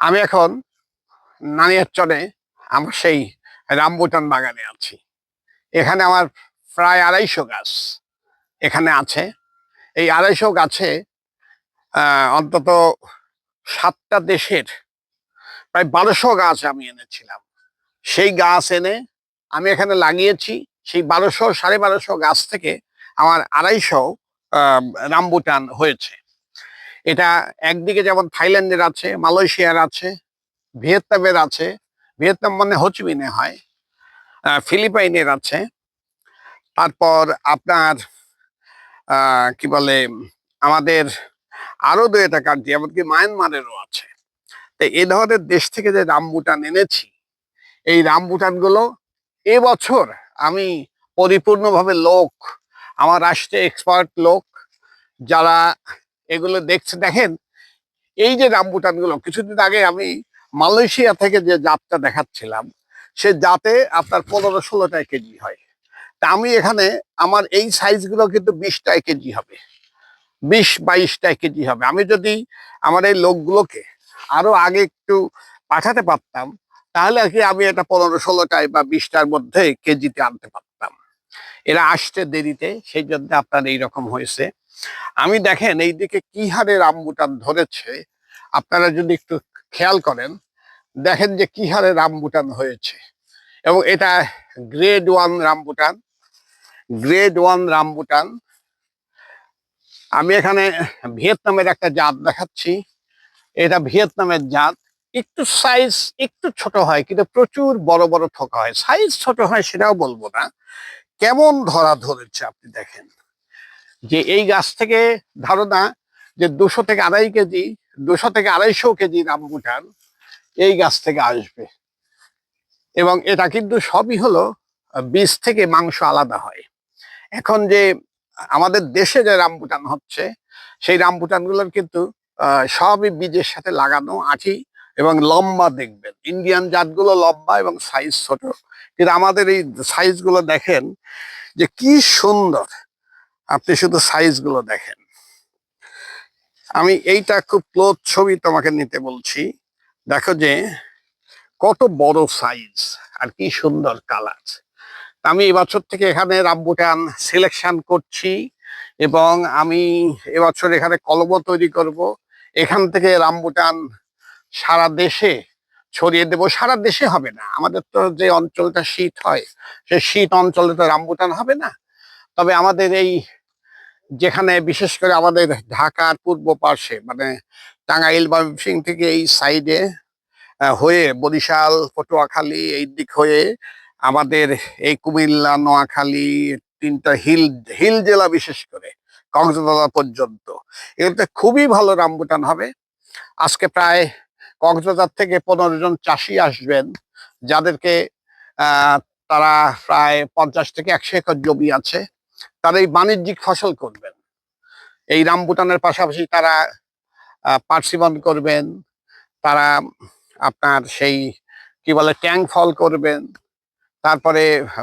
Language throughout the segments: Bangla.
আমি এখন নানিয়ার চরে আমার সেই রামবুটান বাগানে আছি। এখানে আমার প্রায় আড়াইশো গাছ এখানে আছে। এই আড়াইশো গাছে অন্তত সাতটা দেশের প্রায় বারোশো গাছ আমি এনেছিলাম। সেই গাছ এনে আমি এখানে লাগিয়েছি। সেই বারোশো, সাড়ে বারোশো গাছ থেকে আমার আড়াইশো রামবুটান হয়েছে। এটা একদিকে যেমন থাইল্যান্ডের আছে, মালয়েশিয়ার আছে, ভিয়েতনামের আছে, ভিয়েতনাম মানে হোচিমিনে হয় ফিলিপাইনের আছে। তারপর আপনার কি বলে, আমাদের আরও দু একটা কান্ট্রি এমনকি মায়ানমারেরও আছে। তো এ ধরনের দেশ থেকে যে রামবুটান এনেছি, এই রামবুটানগুলো এবছর আমি পরিপূর্ণভাবে লোক, আমার রাষ্ট্রে এক্সপার্ট লোক, যারা এগুলো দেখছে, দেখেন? এই যে রামবুটানগুলো কিছুদিন আগে আমি মালয়েশিয়া থেকে যে জাতটা দেখাচ্ছিলাম, সে জাতে আপনার পনেরো ষোলোটায় কেজি হয়। তা আমি এখানে আমার এই সাইজগুলো কিন্তু বিশটায় কেজি হবে। বিশ, বাইশটায় কেজি হবে। আমি যদি আমার এই লোকগুলোকে আরও আগে একটু পাঠাতে পারতাম, তাহলে আর কি আমি এটা পনেরো ষোলোটায় বা বিশটার মধ্যে কেজিতে আনতে পারতাম। এরা আসতে দেরিতে, সেই জন্য আপনার এইরকম হয়েছে। আমি দেখেন এই দিকে কি হারে রামবুটান ধরেছে, আপনারা যদি একটু খেয়াল করেন, দেখেন যে কি হারে রামবুটান হয়েছে। এবং এটা grade one rambutan grade one rambutan আমি এখানে ভিয়েতনামের একটা জাত দেখাচ্ছি। এটা ভিয়েতনামের জাত। একটু সাইজ একটু ছোট হয়, কিন্তু প্রচুর বড় বড় থোকা হয়। সাইজ ছোট হয় সেটাও বলব না। কেমন ধরা ধরেছে আপনি দেখেন? যে এই গাছ থেকে ধারণা যে দুশো থেকে আড়াই কেজি, দুশো থেকে আড়াইশো কেজি রামবুটান এই গাছ থেকে আসবে। এবং এটা কিন্তু সবই হলো বীজ থেকে মাংস আলাদা হয়। এখন যে আমাদের দেশে যে রামবুটান হচ্ছে, সেই রামবুটানগুলোর কিন্তু সবই বীজের সাথে লাগানো আঠি এবং লম্বা দেখবেন। ইন্ডিয়ান জাতগুলো লম্বা এবং সাইজ ছোট। কিন্তু আমাদের এই সাইজগুলো দেখেন যে কি সুন্দর। আপনি শুধু সাইজগুলো দেখেন। আমি এইটা খুব ক্লোজ ছবি তোমাকে নিতে বলছি। দেখো যে কত বড় সাইজ আর কি সুন্দর কালার আমি এবছর থেকে এখানে রামবুটান সিলেকশন করছি এবং আমি এবছর এখানে কলম তৈরি করব। এখান থেকে রামবুটান সারা দেশে ছড়িয়ে দেব, সারা দেশে হবে না। আমাদের তো যে অঞ্চলটা শীত হয়, সে শীত অঞ্চলে তো রামবুটান হবে না। তবে আমাদের এই যেখানে বিশেষ করে আমাদের ঢাকার পূর্ব পার্শ্বে মানে টাঙ্গাইল বা সিং থেকে এই সাইডে হয়ে বরিশাল, পটুয়াখালী, এই দিক হয়ে আমাদের এই কুমিল্লা, নোয়াখালী, তিনটা হিল হিল জেলা বিশেষ করে, কক্সবাজার পর্যন্ত। এগুলোতে খুবই ভালো রামবুটান হবে। আজকে প্রায় কক্সবাজার থেকে পনেরো জন চাষি আসবেন, যাদেরকে তারা প্রায় পঞ্চাশ থেকে একশো একর জমি আছে, তারা এই বাণিজ্যিক ফসল করবেন। এই রামবুটানের পাশাপাশি তারা পার্সিমন করবেন, তারা আপনার সেই, কি বলে ট্যাং ফল করবেন, তারপরে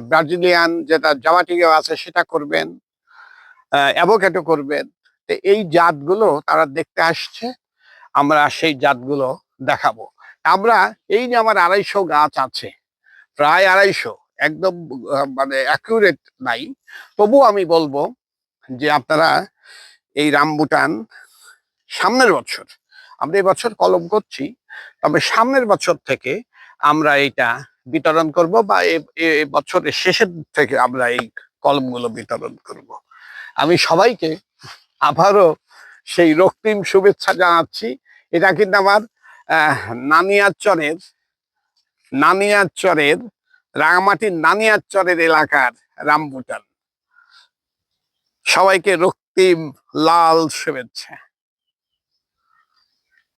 ব্রাজিলিয়ান যেটা জামাটিগো আছে সেটা করবেন অ্যাভোকেটো করবেন। এই জাতগুলো তারা দেখতে আসছে, আমরা সেই জাতগুলো দেখাবো। আমরা এই যে আমার আড়াইশো গাছ আছে, প্রায় আড়াইশো, একদম মানে অ্যাকুরেট নাই। তবু আমি বলব যে আপনারা এই রামবুটান সামনের বছর, আমরা এই বছর কলম করছি, তবে সামনের বছর থেকে আমরা এটা বিতরণ করব বা এ বছরের শেষের থেকে আমরা এই কলমগুলো বিতরণ করব। আমি সবাইকে আবারও সেই রক্তিম শুভেচ্ছা জানাচ্ছি। এটা কিন্তু আমার নানিয়াচরের নানিয়ারচরের রাঙামাটির নানিয়াচরের এলাকার রামবুটান সবাইকে রক্তিম লাল শুভেচ্ছা।